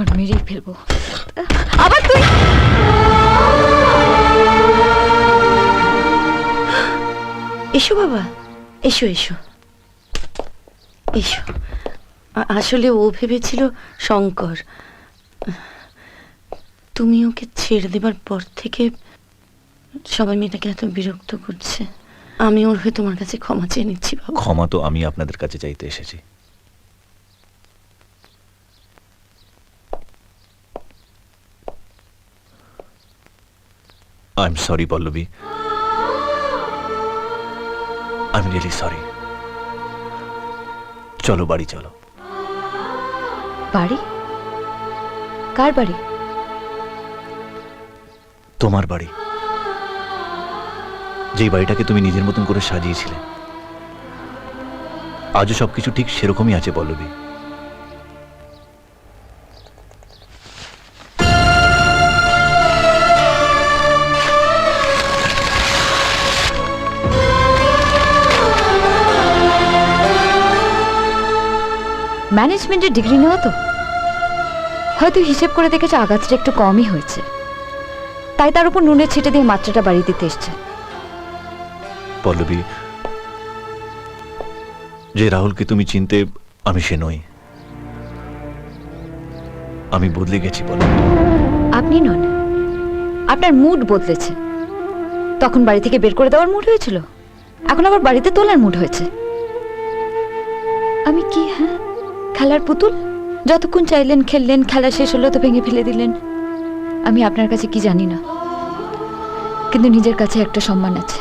আবার মেরেই ফেলব। আবার তুই? এসো বাবা এসো এসো। এসো। আসলে ও ভেবেছিল শঙ্কর। তুমি ওকে ছেড়ে দেবার পর থেকে সবাই মেয়েটাকে এত বিরক্ত করছে। আমি ওর হয়ে তোমার কাছে ক্ষমা চেয়ে নিচ্ছি বাবা। ক্ষমা তো আমি আপনাদের কাছে চাইতে এসেছি। I am sorry Pallavi I am really sorry চলো বাড়ি চলো। বাড়ি? কার বাড়ি? তোমার বাড়ি। যেই বাড়িটাকে তুমি নিজের মতন করে সাজিয়েছিলে। আজও সবকিছু ঠিক সেরকমই আছে পল্লবী। ম্যানেজমেন্টের ডিগ্রি নেওয়া তো? হয়তো হিসেব করে দেখেছে আগাছটা একটু কমই হয়েছে। তাই তার উপর নুনের ছিটে দিয়ে মাত্রাটা বাড়িয়ে দিতে এসছে। পল্লবী যে রাহুলকে তুমি চিনতে আমি সে নই। আমি বদলে গেছি পল্লবী। আপনি নন। আপনার মুড বদলেছে। তখন বাড়ি থেকে বের করে দেওয়ার মুড হয়েছিল। এখন আবার বাড়িতে তোলার মুড হয়েছে। আমি কি হ্যাঁ? খেলার পুতুল? যতক্ষণ চাইলেন খেললেন, খেলা শেষ হলো তো ভেঙে ফেলে দিলেন। আমি আপনার কাছে কি জানি না। কিন্তু নিজের কাছে একটা সম্মান আছে।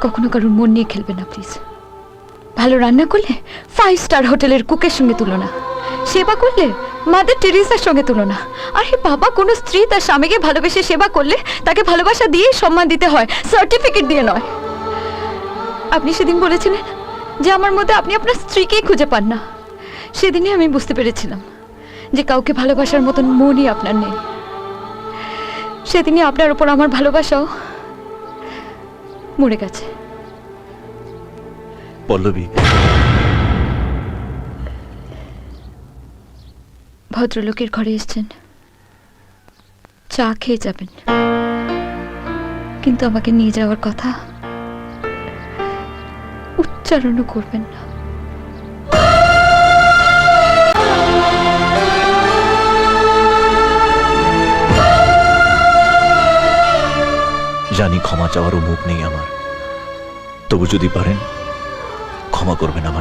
কখনো কারোর মন নিয়ে খেলবে না, প্লিজ। ভালো রান্না করলে ফাইভ স্টার হোটেলের কুকের সঙ্গে তুলনা সেবা করলে মাদার টেরিসার সঙ্গে তুলনা আরে বাবা, কোনো স্ত্রী তার স্বামীকে ভালোবেসে সেবা করলে তাকে ভালোবাসা দিয়ে সম্মান দিতে হয় সার্টিফিকেট দিয়ে নয়। আপনি সেদিন বলেছিলেন যে আমার মধ্যে আপনি আপনার স্ত্রীকেই খুঁজে পান না। সেদিনই আমি বুঝতে পেরেছিলাম যে কাউকে ভালোবাসার মতন মনই আপনার নেই। সেদিনই আপনার উপর আমার ভালোবাসাও মরে গেছে। পল্লবী। ভদ্রলোকের ঘরে এসছেন। চা খেয়ে যাবেন। কিন্তু আমাকে নিয়ে যাওয়ার কথা উচ্চারণও করবেন না। জানি ক্ষমা চাওয়ারও মুখ নেই আমার। তবু যদি পারেন ক্ষমা করবেন আমার